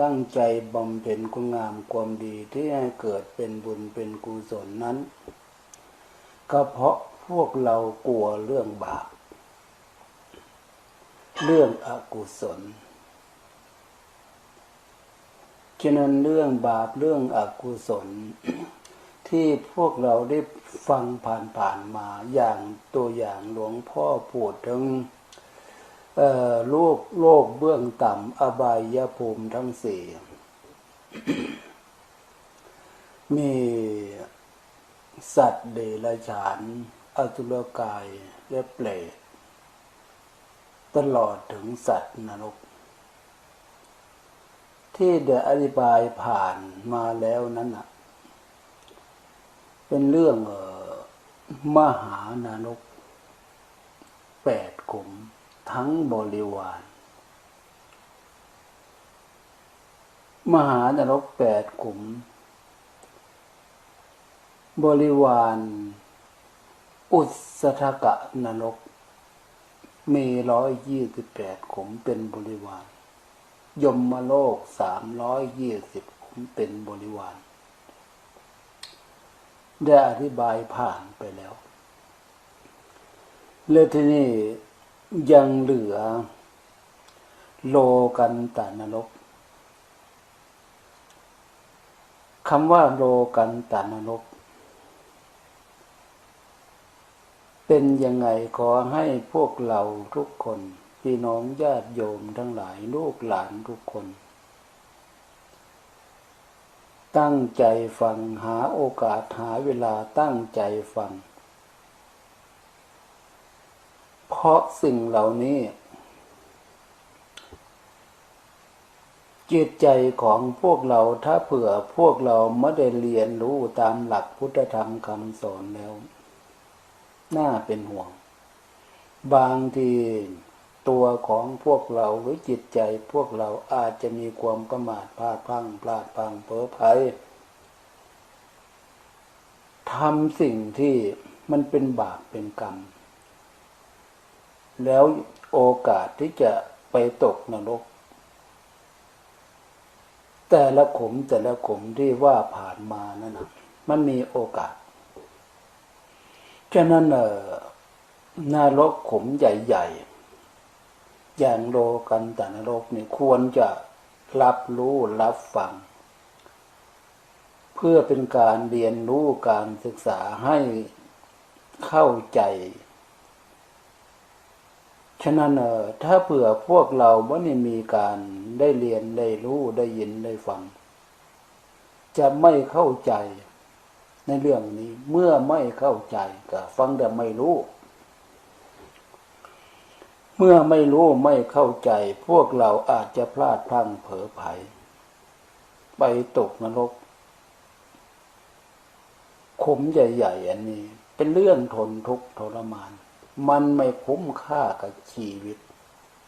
ตั้งใจบำเพ็ญคุณงามความดีที่ให้เกิดเป็นบุญเป็นกุศลนั้น ก็เพราะพวกเรากลัวเรื่องบาป เรื่องอกุศล ฉะนั้นเรื่องบาปเรื่องอกุศล ที่พวกเราได้ฟังผ่านๆมาอย่างตัวอย่างหลวงพ่อพูดถึง โลกโลกเบื้องต่ำอบายภูมิทั้งสี่มีสัตว์เดรัจฉานอสุรกายและเปรตตลอดถึงสัตว์นรก ที่ได้อธิบายผ่านมาแล้วนั้นนะเป็นเรื่องออมหานรกแปดขุม ทั้งบริวาร มหานรกแปดขุม บริวาร อุสธกะนรก มีร้อยยี่สิบแปดขุมเป็นบริวาร ยมมโลกสามร้อยยี่สิบขุมเป็นบริวาร ได้อธิบายผ่านไปแล้วเลยทีนี้ ยังเหลือ โลกันตานรกคำว่าโลกันตานรก เป็นยังไงขอให้พวกเราทุกคน พี่น้องญาติโยมทั้งหลายลูกหลานทุกคน ตั้งใจฟังหาโอกาสหาเวลาตั้งใจฟัง เพราะสิ่งเหล่านี้ จิตใจของพวกเราถ้าเผื่อพวกเราไม่ได้เรียนรู้ตามหลักพุทธธรรมคำสอนแล้ว น่าเป็นห่วง บางทีตัวของพวกเราหรือจิตใจพวกเราอาจจะมีความประมาทพลาดพังพลาดพังเพ้อภัยทำสิ่งที่มันเป็นบาปเป็นกรรม แล้วโอกาสที่จะไปตกนรก แต่ละขมแต่ละขมที่ว่าผ่านมานั่นนะมันมีโอกาส ฉะนั้นเออนรกขมใหญ่ๆ อย่างโลกันตานรกนี่ควรจะรับรู้รับฟัง เพื่อเป็นการเรียนรู้การศึกษาให้เข้าใจ ฉะนั้นเออถ้าเผื่อพวกเราไม่ได้มีการได้เรียนได้รู้ได้ยินได้ฟัง จะไม่เข้าใจในเรื่องนี้ เมื่อไม่เข้าใจก็ฟังแต่ไม่รู้ เมื่อไม่รู้ไม่เข้าใจ พวกเราอาจจะพลาดพลั้งเผลอไผไปตกนรกขมใหญ่ๆอันนี้ เป็นเรื่องทนทุกข์ทรมาน มันไม่คุ้มค่ากับชีวิต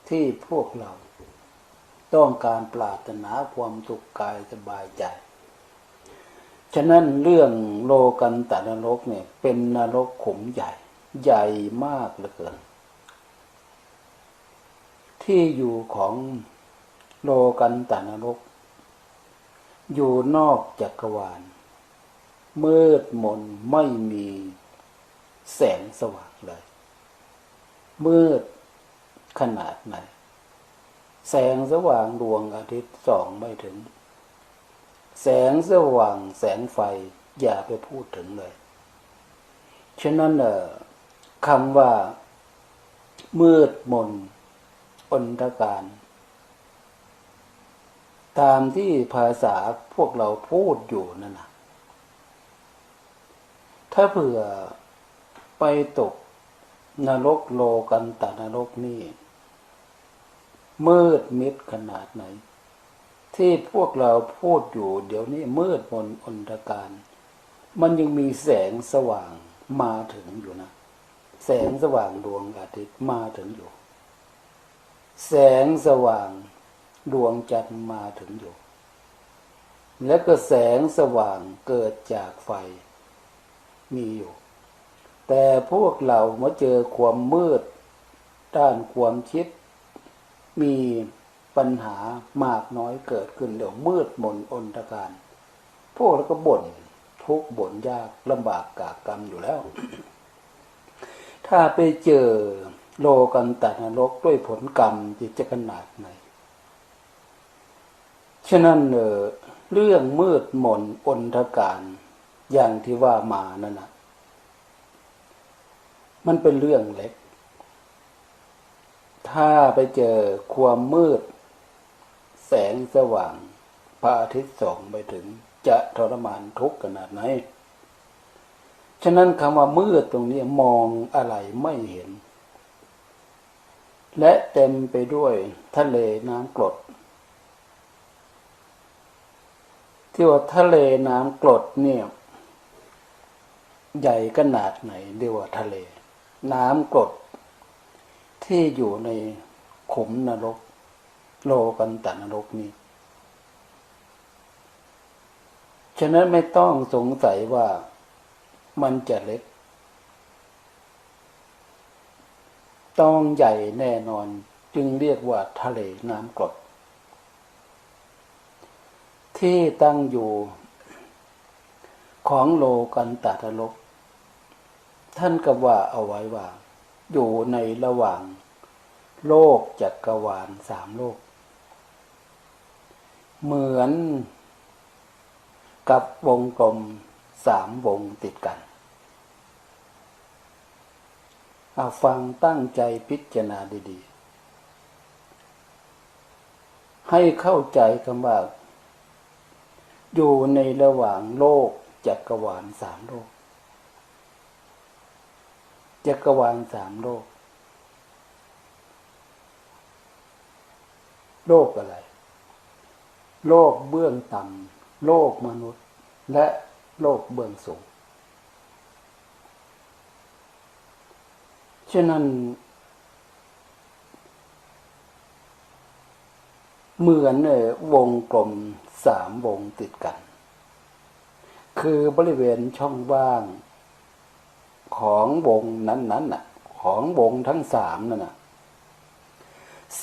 ที่พวกเรา ต้องการปรารถนาความสุขกายสบายใจ ฉะนั้นเรื่องโลกันตนรกเนี่ย เป็นนรกขุมใหญ่ ใหญ่มากเหลือเกิน ที่อยู่ของโลกันตนรก อยู่นอกจักรวาลมืดมนไม่มีแสงสว่างเลย มืดขนาดไหน แสงสว่างดวงอาทิตย์ส่องไม่ถึง แสงสว่างแสงไฟอย่าไปพูดถึงเลย ฉะนั้นเอ่อคำว่า มืดมนอนทการ ตามที่ภาษาพวกเราพูดอยู่นั่นนะถ้าเผื่อไปตก นรกโลกันตานรกนี่มืดมิดขนาดไหน ที่พวกเราพูดอยู่ เดี๋ยวนี้มืดมนอนทการ มันยังมีแสงสว่างมาถึงอยู่นะ แสงสว่างดวงอาทิตย์มาถึงอยู่ แสงสว่างดวงจันทร์มาถึงอยู่ และก็แสงสว่างเกิดจากไฟมีอยู่ แต่พวกเราเมื่อเจอความมืด ด้านความคิด มีปัญหามากน้อยเกิดขึ้นเดี๋ยวมืดมนอนตการ พวกเราก็บ่นทุกบ่นยากลำบากกากกรรมอยู่แล้ว ถ้าไปเจอโลกันตนรกด้วยผลกรรมจิตจะขนาดไหน ฉะนั้นเออเรื่องมืดมนอนทการ อย่างที่ว่ามานั่นนะ มันเป็นเรื่องเล็ก ถ้าไปเจอความมืด แสงสว่างพระอาทิตย์ส่องไปถึงจะทรมานทุกข์ขนาดไหน ฉะนั้นคำว่ามืดตรงนี้มองอะไรไม่เห็น และเต็มไปด้วยทะเลน้ำกรด ที่ว่าทะเลน้ำกรดเนี่ย ใหญ่ขนาดไหนเรียกว่าทะเล น้ำกรด ที่อยู่ในขุมนรก โลกันตนรกนี้ ฉะนั้นไม่ต้องสงสัยว่ามันจะเล็ก ต้องใหญ่แน่นอนจึงเรียกว่าทะเลน้ำกรด ที่ตั้งอยู่ของโลกันตตลก ท่านก็ว่าเอาไว้ว่า อยู่ในระหว่างโลกจักรวาลสามโลก เหมือนกับวงกลมสามวงติดกันเอาฟังตั้งใจพิจารณาดีๆ ให้เข้าใจคำว่า อยู่ในระหว่างโลกจักรวาลสามโลก จักรวาลสามโลก โลกอะไร โลกเบื้องต่ำโลกมนุษย์ และโลกเบื้องสูง ฉะนั้น เหมือนเออวงกลมสามวงติดกัน คือบริเวณช่องว่าง ของวงนั้นๆน่ะ ของวงทั้งสามนั่นน่ะ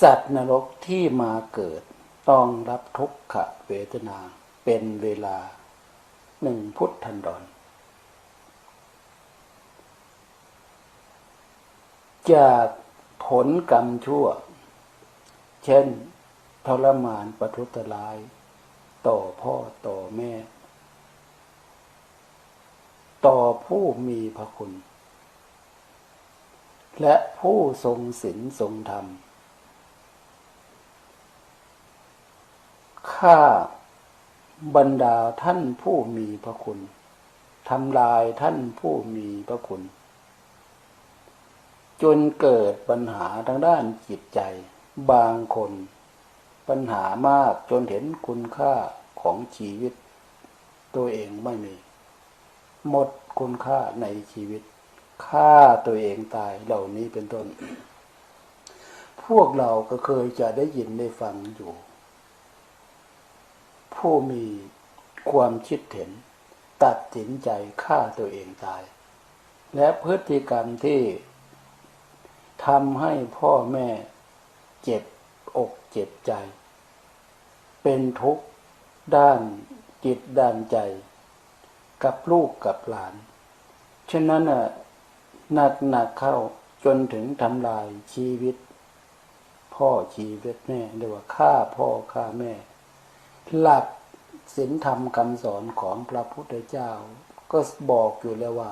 สัตว์นรกที่มาเกิดต้องรับทุกขเวทนาเป็นเวลาหนึ่งพุทธันดร จากผลกรรมชั่ว เช่น ทรมานประทุษร้าย ต่อพ่อต่อแม่ ต่อผู้มีพระคุณ และผู้ทรงศีลทรงธรรม ข้าบรรดาท่านผู้มีพระคุณทำลายท่านผู้มีพระคุณ จนเกิดปัญหาทางด้านจิตใจ บางคน ปัญหามากจนเห็นคุณค่าของชีวิต ตัวเองไม่มี หมดคุณค่าในชีวิตฆ่าตัวเองตายเหล่านี้เป็นต้น พวกเราก็เคยจะได้ยินได้ฟังอยู่ ผู้มีความคิดเห็น ตัดสินใจฆ่าตัวเองตาย และพฤติกรรมที่ทำให้พ่อแม่เจ็บอกเจ็บใจ เป็นทุกข์ด้านจิตด้านใจ กับลูกกับหลาน ฉะนั้นน่ะหนักหนักเข้าจนถึงทำลายชีวิต พ่อชีวิตแม่เรียกว่าฆ่าพ่อฆ่าแม่ หลักศีลธรรมคำสอนของพระพุทธเจ้า ก็บอกอยู่แล้วว่า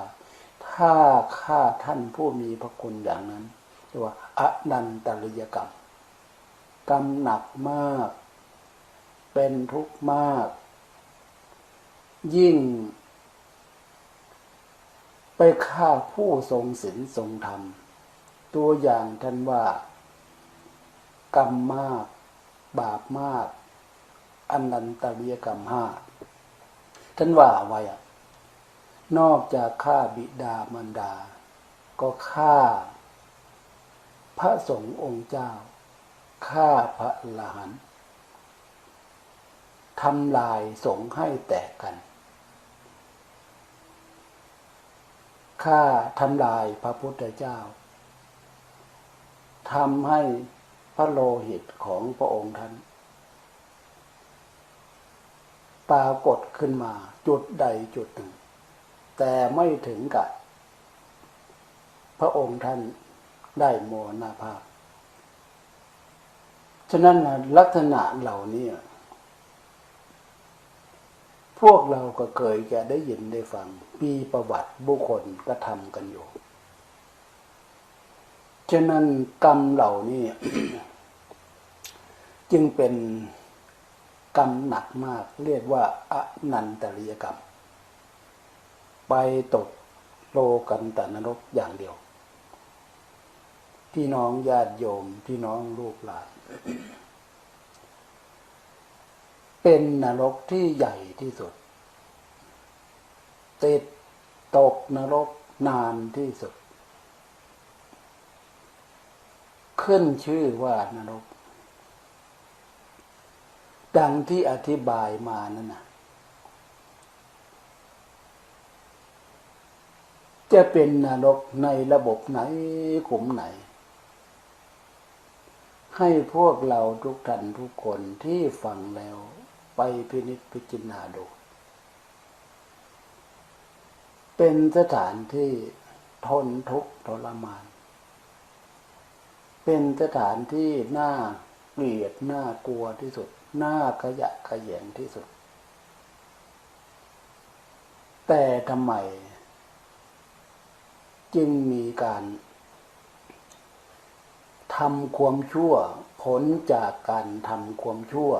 ถ้าฆ่าท่านผู้มีพระคุณอย่างนั้นเรียกว่าอนันตริยกรรมกรรมหนักมาก เป็นทุกข์มาก ยิ่ง ไปฆ่าผู้ทรงศีลทรงธรรม ตัวอย่างท่านว่า กรรมมาก บาปมากอันนันตริยกรรมห้าท่านว่าไว้อะนอกจากฆ่าบิดามารดา ก็ฆ่า พระสงฆ์องค์เจ้าฆ่าพระอรหันทำลายสงฆ์ให้แตกกัน ฆ่าทำลายพระพุทธเจ้าทำให้พระโลหิตของพระองค์ท่านปรากฏขึ้นมาจุดใดจุดหนึ่ง แต่ไม่ถึงกับพระองค์ท่านได้โมนาภาพ ฉะนั้นลักษณะเหล่านี้ พวกเราก็เคยจะได้ยินได้ฟังมีประวัติบุคคลก็ทำกันอยู่ ฉะนั้นกรรมเหล่านี้จึงเป็นกรรมหนักมาก เรียกว่าอนันตริยกรรม ไปตกโลกันตนรกอย่างเดียว พี่น้องญาติโยม พี่น้องลูกหลาน เป็นนรกที่ใหญ่ที่สุด ติดตกนรกนานที่สุด ขึ้นชื่อว่านรก ดังที่อธิบายมานั่นนะจะเป็นนรกในระบบไหนขุมไหน ให้พวกเราทุกท่านทุกคนที่ฟังแล้ว ไปพินิจพิจารณาดู เป็นสถานที่ทนทุกข์ทรมาน เป็นสถานที่น่าเกลียดน่ากลัวที่สุด น่าขยะขยงที่สุด แต่ทำไม จึงมีการทำความชั่วผลจากการทำความชั่ว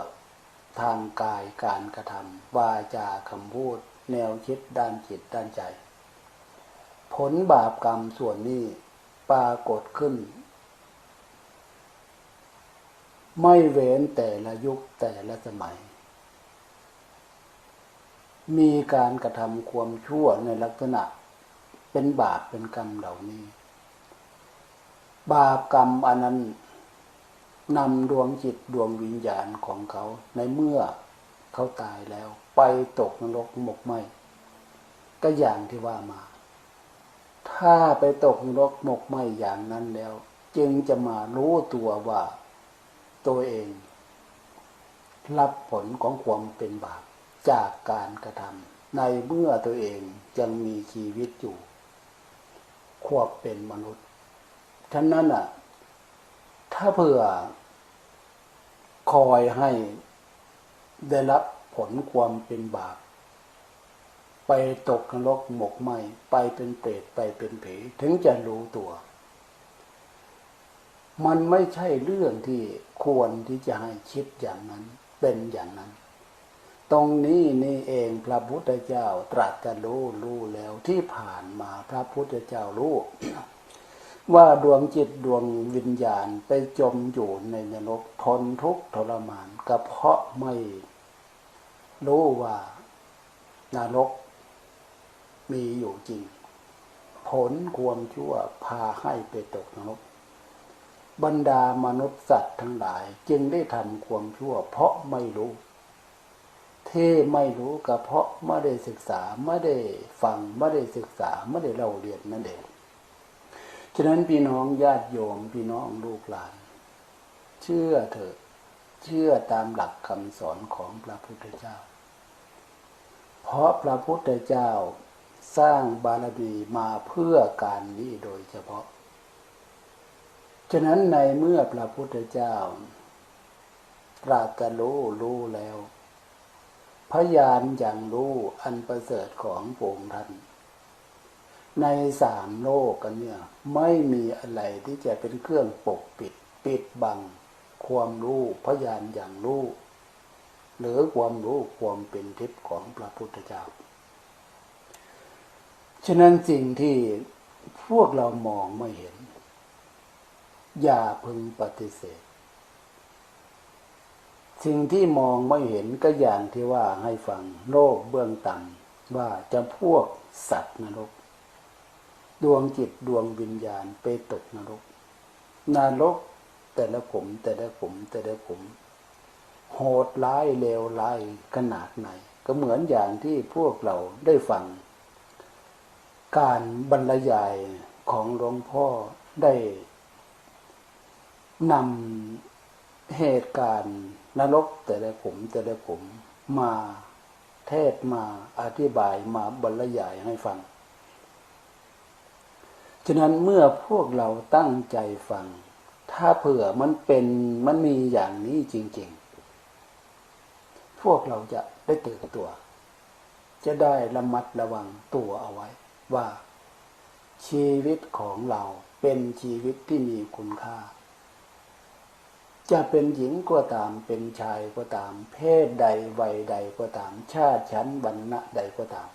ทางกายการกระทำวาจาคำพูด แนวคิดด้านจิตด้านใจ ผลบาปกรรมส่วนนี้ปรากฏขึ้น ไม่เว้นแต่ละยุคแต่ละสมัย มีการกระทำความชั่วในลักษณะ เป็นบาปเป็นกรรมเหล่านี้ บาปกรรมอันนั้น นำดวงจิตดวงวิญญาณของเขาในเมื่อเขาตายแล้ว ไปตกนรกหมกไหมก็อย่างที่ว่ามา ถ้าไปตกนรกหมกไหมอย่างนั้นแล้ว จึงจะมารู้ตัวว่าตัวเอง รับผลของความเป็นบาปจากการกระทำในเมื่อตัวเองยังมีชีวิตอยู่ ควบเป็นมนุษย์ ฉะนั้นอะ ถ้าเผื่อคอยให้ได้รับผลความเป็นบาป ไปตกนรกหมกไหมไปเป็นเปรตไปเป็นผีถึงจะรู้ตัว มันไม่ใช่เรื่องที่ควรที่จะให้คิดอย่างนั้นเป็นอย่างนั้น ตรงนี้นี่เองพระพุทธเจ้าตรัสจะรู้รู้แล้วที่ผ่านมาพระพุทธเจ้ารู้ ว่าดวงจิตดวงวิญญาณไปจมอยู่ในนรกทนทุกข์ทรมานก็เพราะไม่รู้ว่านรกมีอยู่จริง ผลความชั่วพาให้ไปตกนรก บรรดามนุษย์สัตว์ทั้งหลาย จึงได้ทำความชั่ว เพราะไม่รู้ที่ไม่รู้ก็เพราะไม่ได้ศึกษาไม่ได้ฟังไม่ได้ศึกษาไม่ได้เล่าเรียนนั่นเอง ฉะนั้นพี่น้องญาติโยมพี่น้องลูกหลาน เชื่อเถอะเชื่อตามหลักคำสอนของพระพุทธเจ้า เพราะพระพุทธเจ้าสร้างบารมีมาเพื่อการนี้โดยเฉพาะ ฉะนั้นในเมื่อพระพุทธเจ้าตรัสรู้รู้แล้ว พยานอย่างรู้อันประเสริฐของพระองท่าน ในสามโลกกันเนี่ยไม่มีอะไรที่จะเป็นเครื่องปกปิด ปิดบัง ความรู้พยานอย่างรู้หรือความรู้ความเป็นทิพย์ของพระพุทธเจ้า ฉะนั้นสิ่งที่พวกเรามองไม่เห็น อย่าพึงปฏิเสธ สิ่งที่มองไม่เห็นก็อย่างที่ว่าให้ฟังโลกเบื้องต่ำว่าจะพวกสัตว์นรก ดวงจิตดวงวิญญาณไปตกนรก นรกแต่ละผม แต่ละผม แต่ละผม โหดร้ายเลวร้ายขนาดไหน ก็เหมือนอย่างที่พวกเราได้ฟัง การบรรยายของหลวงพ่อได้นำเหตุการณ์นรกแต่ละขุมแต่ละขุมมาเทศมาอธิบายมาบรรยายให้ฟัง ฉะนั้นเมื่อพวกเราตั้งใจฟัง ถ้าเผื่อมันเป็นมันมีอย่างนี้จริง ๆ พวกเราจะได้ตื่นตัว จะได้ระมัดระวังตัวเอาไว้ ว่า ชีวิตของเราเป็นชีวิตที่มีคุณค่า จะเป็นหญิงก็ตามเป็นชายก็ตาม เพศใดวัยใดก็ตาม ชาติชั้นวรรณะใดก็ตาม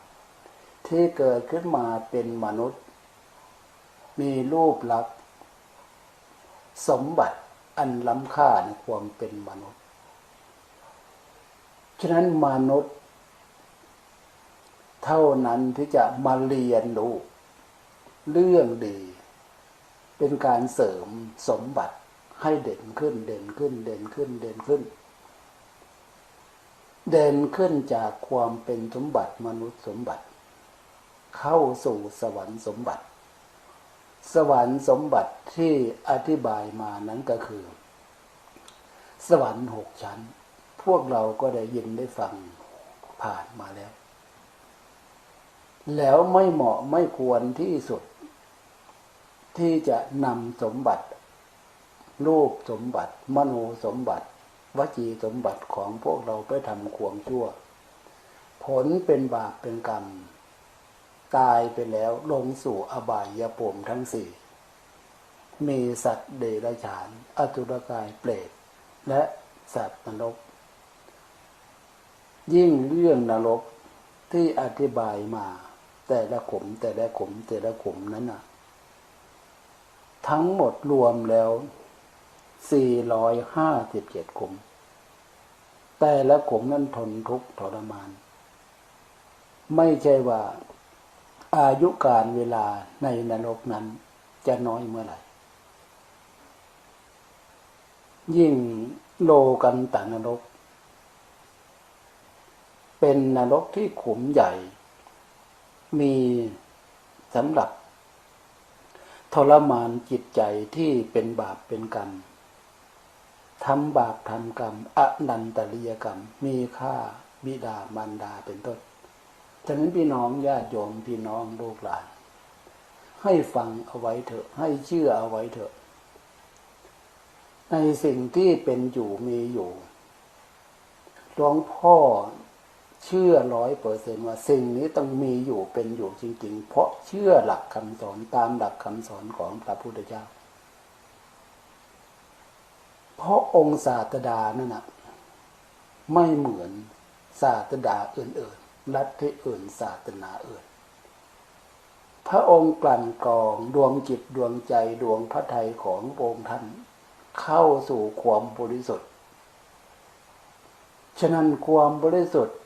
ที่เกิดขึ้นมาเป็นมนุษย์ มีรูปลักษณ์สมบัติอันล้ำค่าในความเป็นมนุษย์ ฉะนั้นมนุษย์ เท่านั้นที่จะมาเรียนรู้ เรื่องดี เป็นการเสริมสมบัติให้เด่นขึ้น เด่นขึ้น เด่นขึ้น เด่นขึ้น เด่นขึ้นจากความเป็นสมบัติมนุษย์สมบัติ เข้าสู่สวรรค์สมบัติ สวรรค์สมบัติที่อธิบายมานั้นก็คือ สวรรค์หกชั้น พวกเราก็ได้ยินได้ฟังผ่านมาแล้ว แล้วไม่เหมาะไม่ควรที่สุด ที่จะนำสมบัติ รูปสมบัติ มโนสมบัติ วจีสมบัติของพวกเราไปทำความชั่ว ผลเป็นบาปเป็นกรรม ตายไปแล้วลงสู่อบายยภูมิทั้งสี่ มีสัตว์เดรัจฉาน อตุรกายเปรต และสัตว์นรก ยิ่งเรื่องนรกที่อธิบายมา แต่ละขมแต่ละขมแต่ละขมนั้นน่ะ ทั้งหมดรวมแล้ว 457ขมแต่ละขมนั้นทนทุกข์ทรมาน ไม่ใช่ว่า อายุการเวลาในนรกนั้นจะน้อยเมื่อไหร่ ยิ่งโลกันตานรก เป็นนรกที่ขุมใหญ่ มีสำหรับ ทรมานจิตใจที่เป็นบาปเป็นกรรมทำบาปทำกรรมอนันตริยกรรม มีค่าบิดามารดาเป็นต้น ฉะนั้นพี่น้องญาติโยมพี่น้องลูกหลาน ให้ฟังเอาไว้เถอะ ให้เชื่อเอาไว้เถอะ ในสิ่งที่เป็นอยู่มีอยู่หลวงพ่อเชื่อร้อยเปอร์เซนว่าสิ่งนี้ต้องมีอยู่เป็นอยู่จริง ๆ เพราะเชื่อหลักคำสอนตามหลักคำสอนของพระพุทธเจ้า เพราะองค์ศาสดานั่นนะไม่เหมือนศาสดาอื่นๆ ลัทธิอื่นศาสนาอื่น พระองค์กลั่นกรองดวงจิตดวงใจดวงพระทัยของพระองค์ท่าน เข้าสู่ความบริสุทธิ์ ฉะนั้นความบริสุทธิ์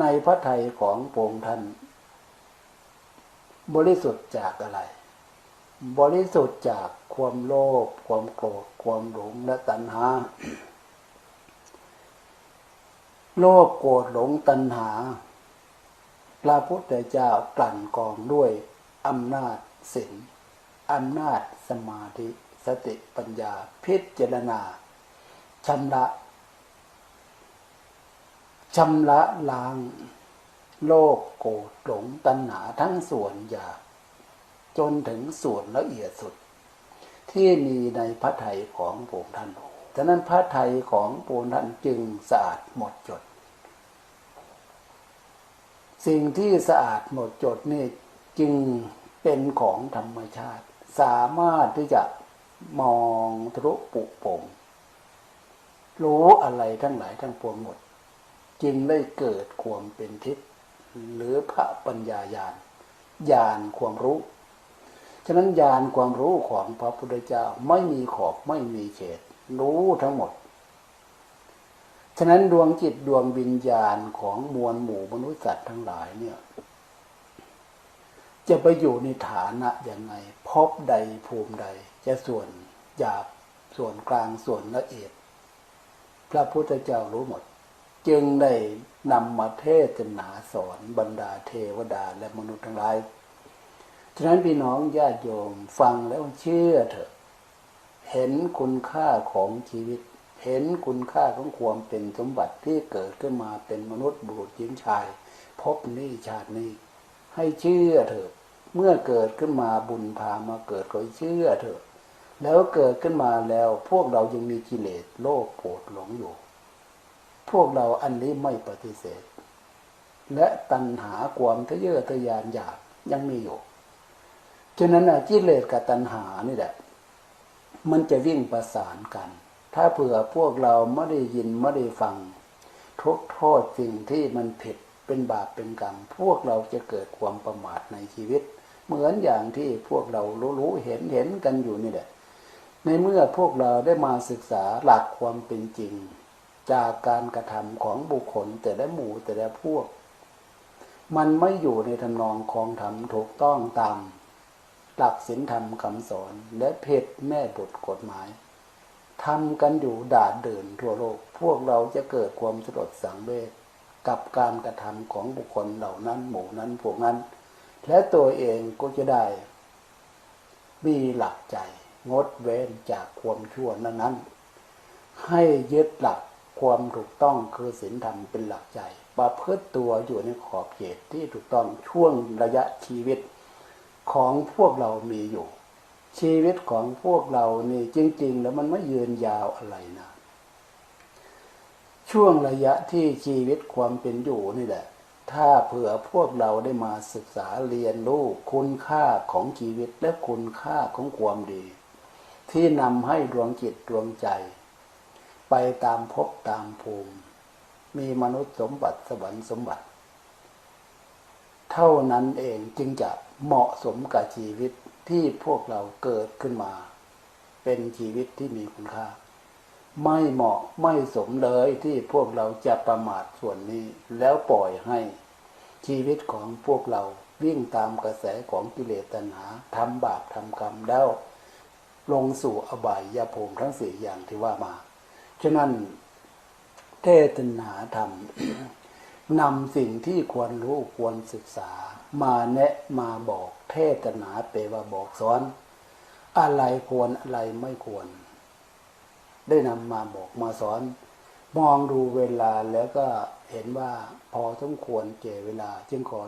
ในพระทัยของพระองค์ท่าน บริสุทธิ์จากอะไร บริสุทธิ์จากความโลภความโกรธความหลงและตัณหาโลภโกรธหลงตัณหา พระพุทธเจ้ากลั่นกองด้วยอำนาจศีลอำนาจสมาธิสติปัญญาพิจารณาชำระชำระล้าง โลภโกรธหลงตัณหาทั้งส่วนหยาบจนถึงส่วนละเอียดสุด ที่มีในพระไถยของพระองค์ท่านฉะนั้นพระไถยของพระองค์ท่านจึงสะอาดหมดจด สิ่งที่สะอาดหมดจดนี่จึงเป็นของธรรมชาติ สามารถที่จะมองทะลุปุโป่งรู้อะไรทั้งหลายทั้งปวงหมด จึงได้เกิดความเป็นทิพย์หรือพระปัญญาญาณญาณความรู้ ฉะนั้นญาณความรู้ของพระพุทธเจ้าไม่มีขอบไม่มีเขต รู้ทั้งหมด ฉะนั้นดวงจิตดวงวิญญาณของมวลหมู่มนุษย์สัตว์ทั้งหลายเนี่ย จะไปอยู่ในฐานะอย่างไงพบใดภูมิใด จะส่วนหยาบส่วนกลางส่วนละเอียด พระพุทธเจ้ารู้หมด จึงได้นำมาเทศนาสอนบรรดาเทวดาและมนุษย์ทั้งหลาย ฉะนั้นพี่น้องญาติโยมฟังแล้วเชื่อเถอะ เห็นคุณค่าของชีวิต เห็นคุณค่าของความเป็นสมบัติที่เกิดขึ้นมาเป็นมนุษย์บุรุษหญิงชาย พบนี้ชาตินี้ ให้เชื่อเถอะ เมื่อเกิดขึ้นมาบุญพามาเกิดก็เชื่อเถอะ แล้วเกิดขึ้นมาแล้วพวกเรายังมีกิเลสโลภโกรธหลงอยู่ พวกเราอันนี้ไม่ปฏิเสธ และตัณหาความทะเยอทะยานอยากยังมีอยู่ฉะนั้นกิเลสกับตัณหานี่แหละ มันจะวิ่งประสานกัน ถ้าเผื่อพวกเราไม่ได้ยินไม่ได้ฟังทุกโทษสิ่งที่มันผิดเป็นบาปเป็นกรรม พวกเราจะเกิดความประมาทในชีวิต เหมือนอย่างที่พวกเรารู้เห็นเห็นกันอยู่นี่แหละ ในเมื่อพวกเราได้มาศึกษาหลักความเป็นจริง จากการกระทำของบุคคลแต่ละหมู่แต่ละพวก มันไม่อยู่ในทำนองของธรรมถูกต้องตาม หลักศีลธรรมคำสอนและเพศแม่บทกฎหมาย ทำกันอยู่ด่าเดินทั่วโลก พวกเราจะเกิดความสลดสังเวชกับการกระทำของบุคคลเหล่านั้นหมู่นั้นพวกนั้น และตัวเองก็จะได้ มีหลักใจ งดเว้นจากความชั่วนั้นๆ ให้ยึดหลักความถูกต้องคือศีลธรรมเป็นหลักใจ ประพฤติตัวอยู่ในขอบเขตที่ถูกต้องช่วงระยะชีวิตของพวกเรามีอยู่ ชีวิตของพวกเรานี่จริง ๆ แล้วมันไม่ยืนยาวอะไรนะ ช่วงระยะที่ชีวิตความเป็นอยู่นี่แหละ ถ้าเผื่อพวกเราได้มาศึกษาเรียนรู้คุณค่าของชีวิตและคุณค่าของความดี ที่นำให้ดวงจิตดวงใจ ไปตามภพตามภูมิ มีมนุษย์สมบัติสวรรค์สมบัติ เท่านั้นเองจึงจะเหมาะสมกับชีวิต ที่พวกเราเกิดขึ้นมา เป็นชีวิตที่มีคุณค่า ไม่เหมาะไม่สมเลยที่พวกเราจะประมาทส่วนนี้ แล้วปล่อยให้ชีวิตของพวกเราวิ่งตามกระแสของกิเลสตัณหาทำบาปทำกรรมแล้วลงสู่อบายยาภูมิทั้งสี่อย่างที่ว่ามา ฉะนั้นเทศนาธรรมนำสิ่งที่ควรรู้ควรศึกษามาแนะมาบอก เทศนาเปว่าบอกสอน อะไรควรอะไรไม่ควร ได้นำมาบอกมาสอน มองดูเวลาแล้วก็เห็นว่าพอสมควรเจเวลา จึงขอ